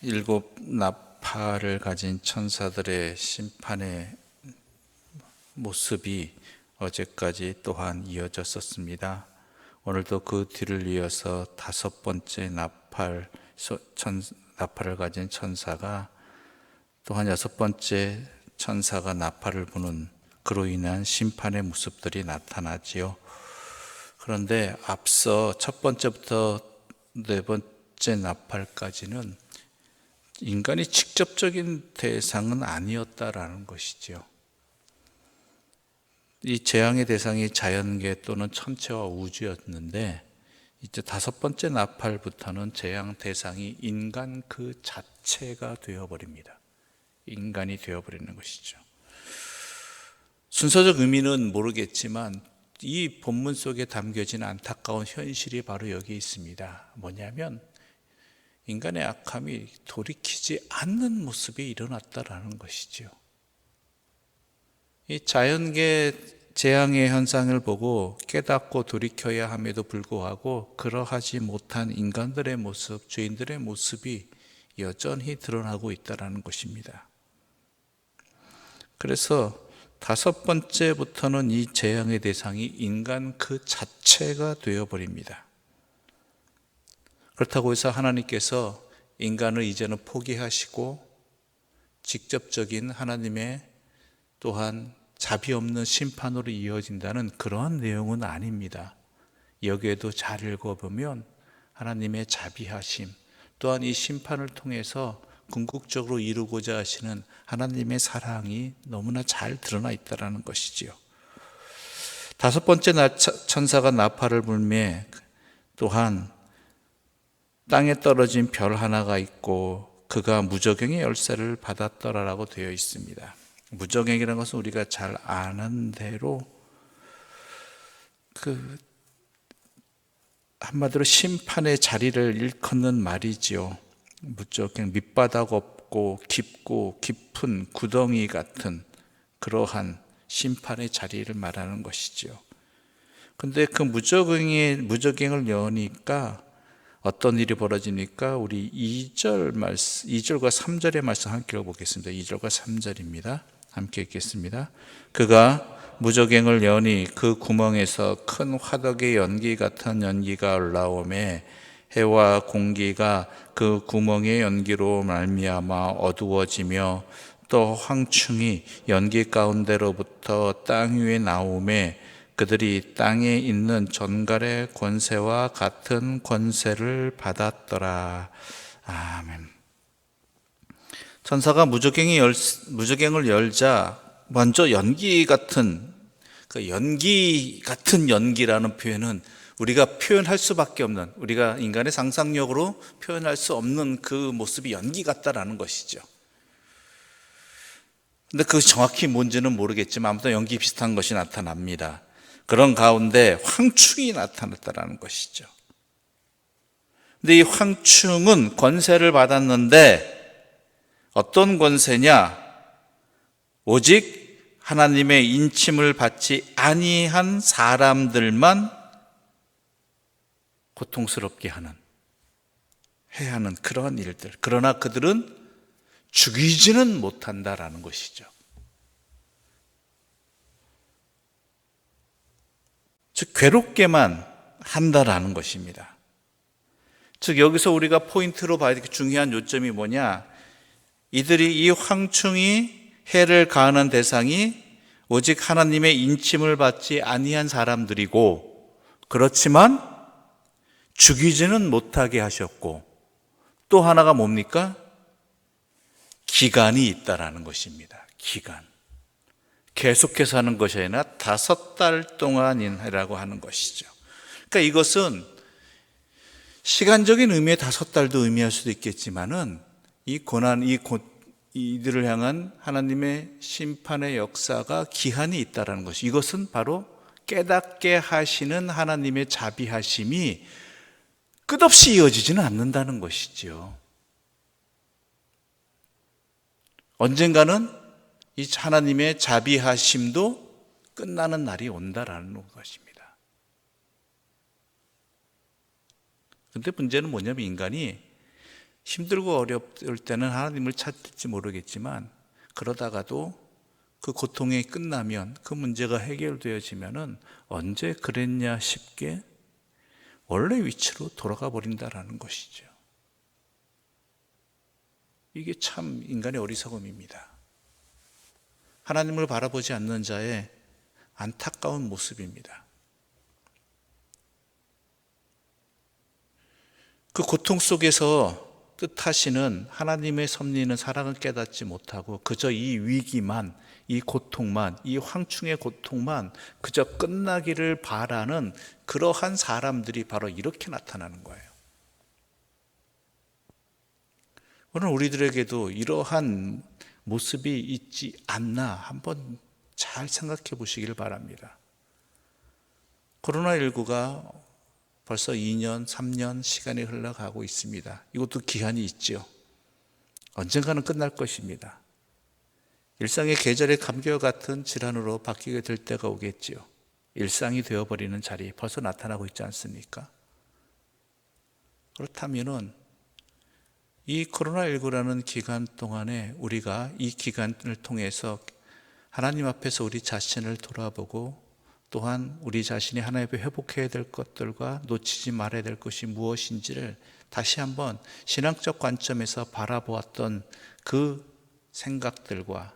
일곱 나팔을 가진 천사들의 심판의 모습이 어제까지 또한 이어졌었습니다. 오늘도 그 뒤를 이어서 다섯 번째 나팔 소- 천, 나팔을 가진 천사가 또한 여섯 번째 천사가 나팔을 부는 그로 인한 심판의 모습들이 나타나지요. 그런데 앞서 첫 번째부터 네 번째 나팔까지는 인간이 직접적인 대상은 아니었다라는 것이지요. 이 재앙의 대상이 자연계 또는 천체와 우주였는데 이제 다섯 번째 나팔부터는 재앙 대상이 인간 그 자체가 되어버립니다. 인간이 되어버리는 것이죠. 순서적 의미는 모르겠지만 이 본문 속에 담겨진 안타까운 현실이 바로 여기 있습니다. 뭐냐면 인간의 악함이 돌이키지 않는 모습이 일어났다라는 것이지요. 이 자연계 재앙의 현상을 보고 깨닫고 돌이켜야 함에도 불구하고 그러하지 못한 인간들의 모습, 주인들의 모습이 여전히 드러나고 있다라는 것입니다. 그래서 다섯 번째부터는 이 재앙의 대상이 인간 그 자체가 되어 버립니다. 그렇다고 해서 하나님께서 인간을 이제는 포기하시고 직접적인 하나님의 또한 자비 없는 심판으로 이어진다는 그러한 내용은 아닙니다. 여기에도 잘 읽어보면 하나님의 자비하심 또한 이 심판을 통해서 궁극적으로 이루고자 하시는 하나님의 사랑이 너무나 잘 드러나 있다라는 것이지요. 다섯 번째 나- 천사가 나팔을 불매 또한 땅에 떨어진 별 하나가 있고 그가 무저경의 열쇠를 받았더라라고 되어 있습니다. 무저경이라는 것은 우리가 잘 아는 대로 그 한마디로 심판의 자리를 일컫는 말이지요. 무저경 밑바닥 없고 깊고 깊은 구덩이 같은 그러한 심판의 자리를 말하는 것이지요. 근데 그 무저경의 무저경을 여니까 어떤 일이 벌어지니까 우리 2절 말씀 2절과 3절의 말씀 함께 읽어보겠습니다. 2절과 3절입니다. 함께 읽겠습니다. 그가 무저갱을 여니 그 구멍에서 큰 화덕의 연기 같은 연기가 올라오매 해와 공기가 그 구멍의 연기로 말미암아 어두워지며 또 황충이 연기 가운데로부터 땅 위에 나오매 그들이 땅에 있는 전갈의 권세와 같은 권세를 받았더라. 아멘. 천사가 무저갱이 열, 무저갱을 열자 먼저 연기 같은 그 연기 같은 연기라는 표현은 우리가 표현할 수밖에 없는 우리가 인간의 상상력으로 표현할 수 없는 그 모습이 연기 같다라는 것이죠. 근데 그 정확히 뭔지는 모르겠지만 아무튼 연기 비슷한 것이 나타납니다. 그런 가운데 황충이 나타났다라는 것이죠. 근데 이 황충은 권세를 받았는데 어떤 권세냐? 오직 하나님의 인침을 받지 아니한 사람들만 고통스럽게 하는 해야 하는 그러한 일들. 그러나 그들은 죽이지는 못한다라는 것이죠. 즉 괴롭게만 한다라는 것입니다. 즉 여기서 우리가 포인트로 봐야 될 중요한 요점이 뭐냐? 이들이 이 황충이 해를 가하는 대상이 오직 하나님의 인침을 받지 아니한 사람들이고 그렇지만 죽이지는 못하게 하셨고 또 하나가 뭡니까? 기간이 있다라는 것입니다. 기간. 계속해서 하는 것이 아니라 다섯 달 동안이라고 하는 것이죠. 그러니까 이것은 시간적인 의미의 다섯 달도 의미할 수도 있겠지만은 이 고난, 이 고, 이들을 향한 하나님의 심판의 역사가 기한이 있다라는 것이 이것은 바로 깨닫게 하시는 하나님의 자비하심이 끝없이 이어지지는 않는다는 것이지요. 언젠가는 이 하나님의 자비하심도 끝나는 날이 온다라는 것입니다. 근데 문제는 뭐냐면 인간이 힘들고 어렵을 때는 하나님을 찾을지 모르겠지만 그러다가도 그 고통이 끝나면 그 문제가 해결되어지면은 언제 그랬냐 싶게 원래 위치로 돌아가 버린다라는 것이죠. 이게 참 인간의 어리석음입니다. 하나님을 바라보지 않는 자의 안타까운 모습입니다. 그 고통 속에서 뜻하시는 하나님의 섭리는 사랑을 깨닫지 못하고 그저 이 위기만, 이 고통만, 이 황충의 고통만 그저 끝나기를 바라는 그러한 사람들이 바로 이렇게 나타나는 거예요. 오늘 우리들에게도 이러한 모습이 있지 않나 한번 잘 생각해 보시길 바랍니다. 코로나19가 벌써 2년, 3년 시간이 흘러가고 있습니다. 이것도 기한이 있죠. 언젠가는 끝날 것입니다. 일상의 계절의 감기와 같은 질환으로 바뀌게 될 때가 오겠지요. 일상이 되어버리는 자리 벌써 나타나고 있지 않습니까? 그렇다면은 이 코로나19라는 기간 동안에 우리가 이 기간을 통해서 하나님 앞에서 우리 자신을 돌아보고 또한 우리 자신이 하나님 앞에 회복해야 될 것들과 놓치지 말아야 될 것이 무엇인지를 다시 한번 신앙적 관점에서 바라보았던 그 생각들과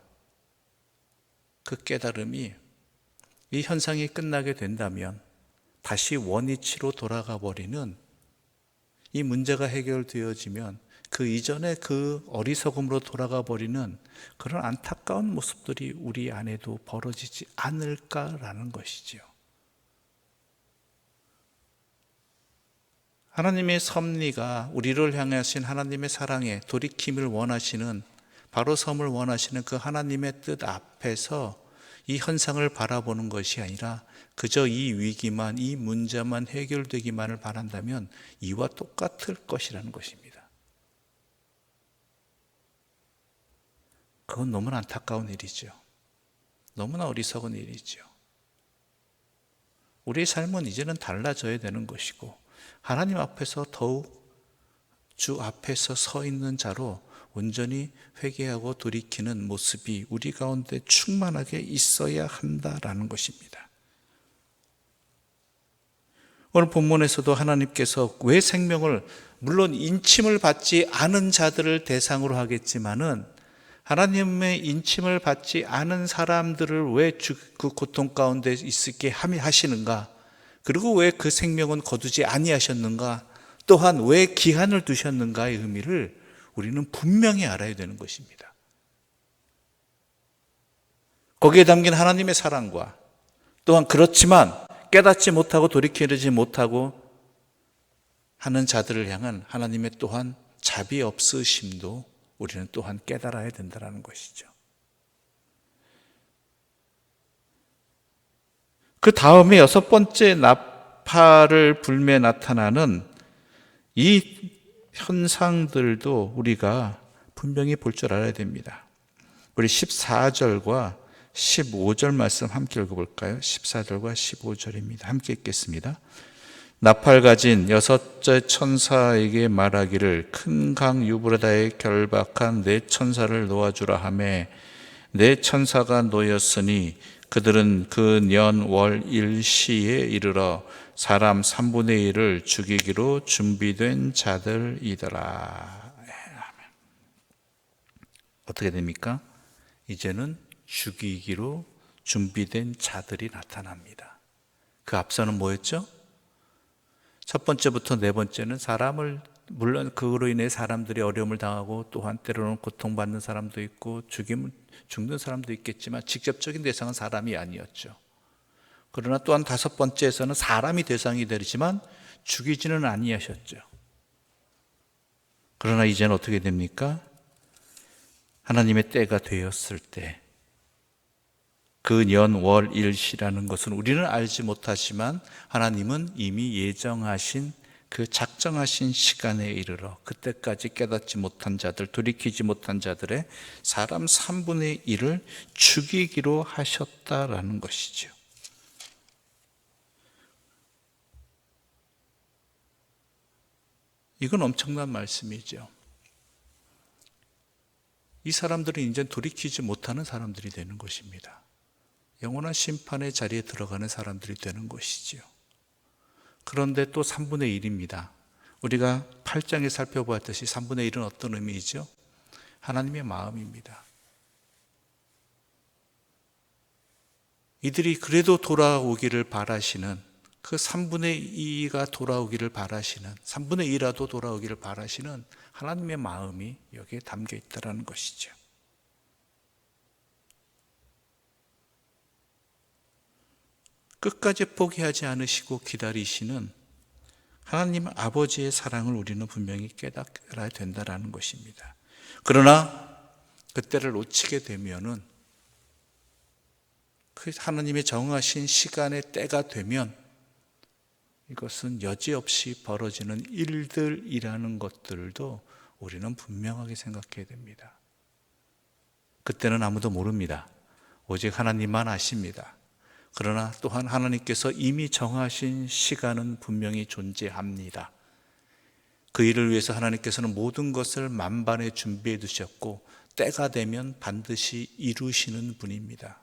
그 깨달음이 이 현상이 끝나게 된다면 다시 원위치로 돌아가 버리는 이 문제가 해결되어지면 그 이전에 그 어리석음으로 돌아가 버리는 그런 안타까운 모습들이 우리 안에도 벌어지지 않을까라는 것이지요. 하나님의 섭리가 우리를 향하신 하나님의 사랑에 돌이킴을 원하시는 바로 섬을 원하시는 그 하나님의 뜻 앞에서 이 현상을 바라보는 것이 아니라 그저 이 위기만 이 문제만 해결되기만을 바란다면 이와 똑같을 것이라는 것입니다. 그건 너무나 안타까운 일이죠. 너무나 어리석은 일이죠. 우리의 삶은 이제는 달라져야 되는 것이고 하나님 앞에서 더욱 주 앞에서 서 있는 자로 온전히 회개하고 돌이키는 모습이 우리 가운데 충만하게 있어야 한다라는 것입니다. 오늘 본문에서도 하나님께서 왜 생명을 물론 인침을 받지 않은 자들을 대상으로 하겠지만은 하나님의 인침을 받지 않은 사람들을 왜 그 고통 가운데 있게 하시는가? 그리고 왜 그 생명은 거두지 아니하셨는가? 또한 왜 기한을 두셨는가의 의미를 우리는 분명히 알아야 되는 것입니다. 거기에 담긴 하나님의 사랑과 또한 그렇지만 깨닫지 못하고 돌이키지 못하고 하는 자들을 향한 하나님의 또한 자비 없으심도 우리는 또한 깨달아야 된다는 것이죠. 그 다음에 여섯 번째 나팔을 불매 나타나는 이 현상들도 우리가 분명히 볼 줄 알아야 됩니다. 우리 14절과 15절 말씀 함께 읽어볼까요? 14절과 15절입니다. 함께 읽겠습니다. 나팔 가진 여섯째 천사에게 말하기를 큰 강 유브라다에 결박한 네 천사를 놓아주라 하매 네 천사가 놓였으니 그들은 그 년 월 일시에 이르러 사람 3분의 1을 죽이기로 준비된 자들이더라. 어떻게 됩니까? 이제는 죽이기로 준비된 자들이 나타납니다. 그 앞서는 뭐였죠? 첫 번째부터 네 번째는 사람을 물론 그로 인해 사람들이 어려움을 당하고 또한 때로는 고통받는 사람도 있고 죽임 죽는 사람도 있겠지만 직접적인 대상은 사람이 아니었죠. 그러나 또한 다섯 번째에서는 사람이 대상이 되지만 죽이지는 아니하셨죠. 그러나 이제는 어떻게 됩니까? 하나님의 때가 되었을 때 그 년, 월, 일 시라는 것은 우리는 알지 못하지만 하나님은 이미 예정하신 그 작정하신 시간에 이르러 그때까지 깨닫지 못한 자들, 돌이키지 못한 자들의 사람 3분의 1을 죽이기로 하셨다라는 것이죠. 이건 엄청난 말씀이죠. 이 사람들은 이제 돌이키지 못하는 사람들이 되는 것입니다. 영원한 심판의 자리에 들어가는 사람들이 되는 것이지요. 그런데 또 3분의 1입니다. 우리가 8장에 살펴보았듯이 3분의 1은 어떤 의미이죠? 하나님의 마음입니다. 이들이 그래도 돌아오기를 바라시는 그 3분의 2가 돌아오기를 바라시는 3분의 2라도 돌아오기를 바라시는 하나님의 마음이 여기에 담겨 있다라는 것이죠. 끝까지 포기하지 않으시고 기다리시는 하나님 아버지의 사랑을 우리는 분명히 깨달아야 된다라는 것입니다. 그러나 그때를 놓치게 되면은 그 하나님의 정하신 시간의 때가 되면 이것은 여지없이 벌어지는 일들이라는 것들도 우리는 분명하게 생각해야 됩니다. 그때는 아무도 모릅니다. 오직 하나님만 아십니다. 그러나 또한 하나님께서 이미 정하신 시간은 분명히 존재합니다. 그 일을 위해서 하나님께서는 모든 것을 만반에 준비해 두셨고 때가 되면 반드시 이루시는 분입니다.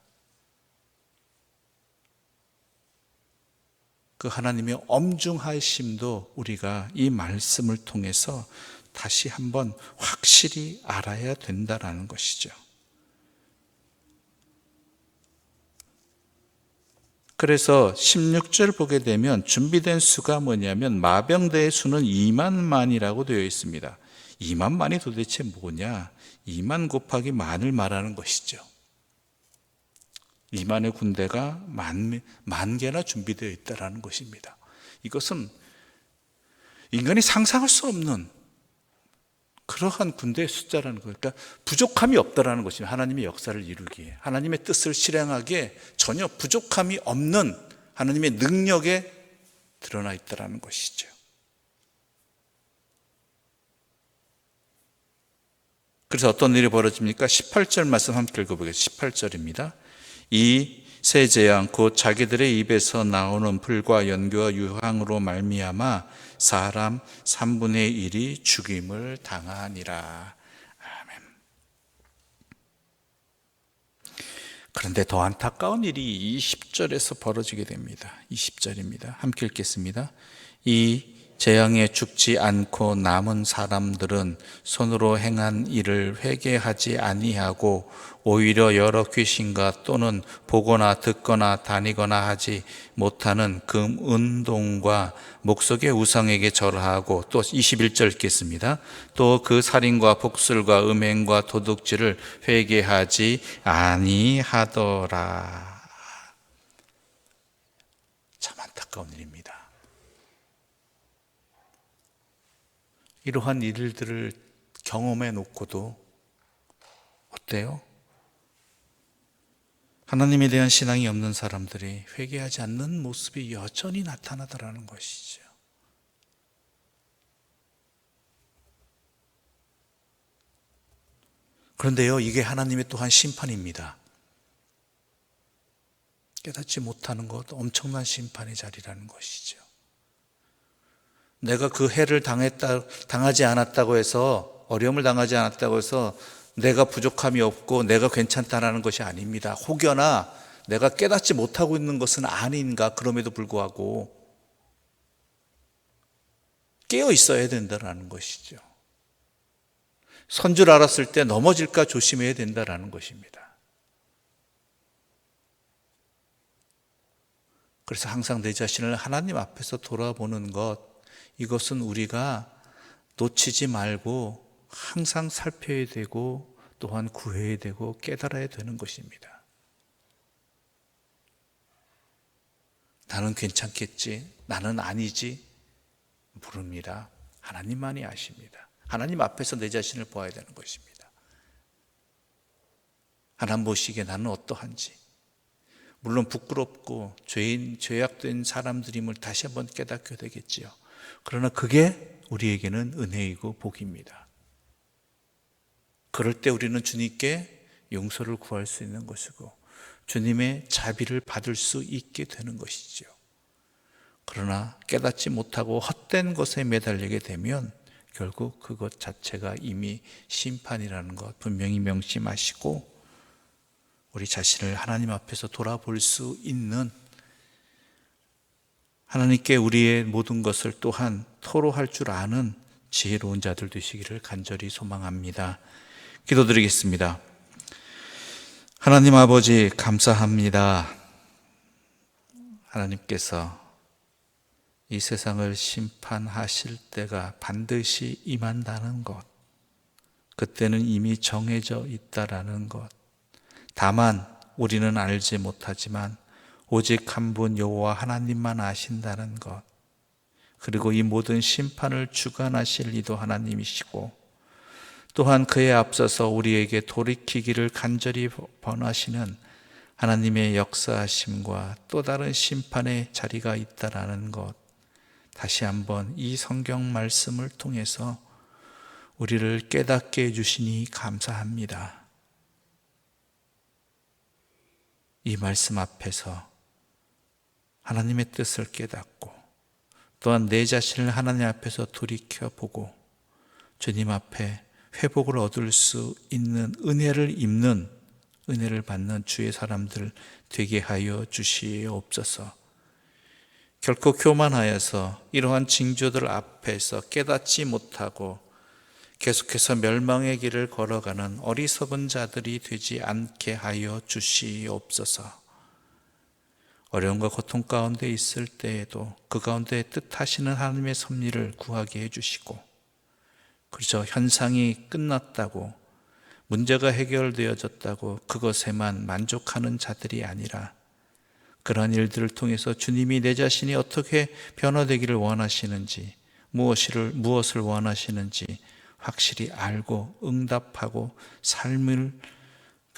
그 하나님의 엄중하심도 우리가 이 말씀을 통해서 다시 한번 확실히 알아야 된다라는 것이죠. 그래서 16절 보게 되면 준비된 수가 뭐냐면 마병대의 수는 2만만이라고 되어 있습니다. 2만만이 도대체 뭐냐? 2만 곱하기 만을 말하는 것이죠. 2만의 군대가 만, 만 개나 준비되어 있다라는 것입니다. 이것은 인간이 상상할 수 없는 그러한 군대의 숫자라는 거예요. 그러니까 부족함이 없다라는 것입니다. 하나님의 역사를 이루기에. 하나님의 뜻을 실행하기에 전혀 부족함이 없는 하나님의 능력에 드러나 있다라는 것이죠. 그래서 어떤 일이 벌어집니까? 18절 말씀 함께 읽어보겠습니다. 18절입니다. 이 세제양 곧 자기들의 입에서 나오는 불과 연교와 유황으로 말미암아 사람 3분의 1이 죽임을 당하니라. 아멘. 그런데 더 안타까운 일이 20절에서 벌어지게 됩니다. 20절입니다. 함께 읽겠습니다. 이 재앙에 죽지 않고 남은 사람들은 손으로 행한 일을 회개하지 아니하고 오히려 여러 귀신과 또는 보거나 듣거나 다니거나 하지 못하는 금, 은동과 목석의 우상에게 절하고 또 21절 읽겠습니다. 또 그 살인과 복술과 음행과 도둑질을 회개하지 아니하더라. 참 안타까운 일입니다. 이러한 일들을 경험해 놓고도 어때요? 하나님에 대한 신앙이 없는 사람들이 회개하지 않는 모습이 여전히 나타나더라는 것이죠. 그런데요, 이게 하나님의 또한 심판입니다. 깨닫지 못하는 것 엄청난 심판의 자리라는 것이죠. 내가 그 해를 당했다, 당하지 않았다고 해서, 어려움을 당하지 않았다고 해서 내가 부족함이 없고 내가 괜찮다라는 것이 아닙니다. 혹여나 내가 깨닫지 못하고 있는 것은 아닌가, 그럼에도 불구하고 깨어 있어야 된다는 것이죠. 선 줄 알았을 때 넘어질까 조심해야 된다는 것입니다. 그래서 항상 내 자신을 하나님 앞에서 돌아보는 것, 이것은 우리가 놓치지 말고 항상 살펴야 되고 또한 구해야 되고 깨달아야 되는 것입니다. 나는 괜찮겠지, 나는 아니지, 모릅니다. 하나님만이 아십니다. 하나님 앞에서 내 자신을 보아야 되는 것입니다. 하나님 보시기에 나는 어떠한지. 물론 부끄럽고 죄인, 죄악된 사람들임을 다시 한번 깨닫게 되겠지요. 그러나 그게 우리에게는 은혜이고 복입니다. 그럴 때 우리는 주님께 용서를 구할 수 있는 것이고 주님의 자비를 받을 수 있게 되는 것이죠. 그러나 깨닫지 못하고 헛된 것에 매달리게 되면 결국 그것 자체가 이미 심판이라는 것 분명히 명심하시고 우리 자신을 하나님 앞에서 돌아볼 수 있는 하나님께 우리의 모든 것을 또한 토로할 줄 아는 지혜로운 자들 되시기를 간절히 소망합니다. 기도드리겠습니다. 하나님 아버지 감사합니다. 하나님께서 이 세상을 심판하실 때가 반드시 임한다는 것. 그때는 이미 정해져 있다라는 것. 다만 우리는 알지 못하지만 오직 한 분 여호와 하나님만 아신다는 것. 그리고 이 모든 심판을 주관하실 이도 하나님이시고 또한 그에 앞서서 우리에게 돌이키기를 간절히 번하시는 하나님의 역사하심과 또 다른 심판의 자리가 있다라는 것. 다시 한번 이 성경 말씀을 통해서 우리를 깨닫게 해주시니 감사합니다. 이 말씀 앞에서 하나님의 뜻을 깨닫고 또한 내 자신을 하나님 앞에서 돌이켜 보고 주님 앞에 회복을 얻을 수 있는 은혜를 입는 은혜를 받는 주의 사람들 되게 하여 주시옵소서. 결코 교만하여서 이러한 징조들 앞에서 깨닫지 못하고 계속해서 멸망의 길을 걸어가는 어리석은 자들이 되지 않게 하여 주시옵소서. 어려움과 고통 가운데 있을 때에도 그 가운데 뜻하시는 하나님의 섭리를 구하게 해주시고, 그래서 현상이 끝났다고, 문제가 해결되어졌다고 그것에만 만족하는 자들이 아니라, 그러한 일들을 통해서 주님이 내 자신이 어떻게 변화되기를 원하시는지, 무엇을, 무엇을 원하시는지 확실히 알고 응답하고 삶을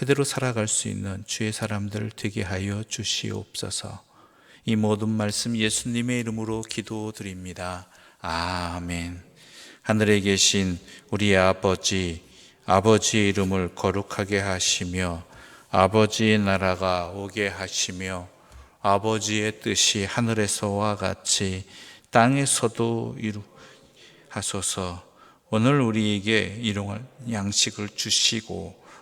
그대로 살아갈 수 있는 주의 사람들 되게 하여 주시옵소서. 이 모든 말씀 예수님의 이름으로 기도드립니다. 아멘. 하늘에 계신 우리 아버지, 아버지의 이름을 거룩하게 하시며 아버지의 나라가 오게 하시며 아버지의 뜻이 하늘에서와 같이 땅에서도 이루 하소서. 오늘 우리에게 일용할 양식을 주시고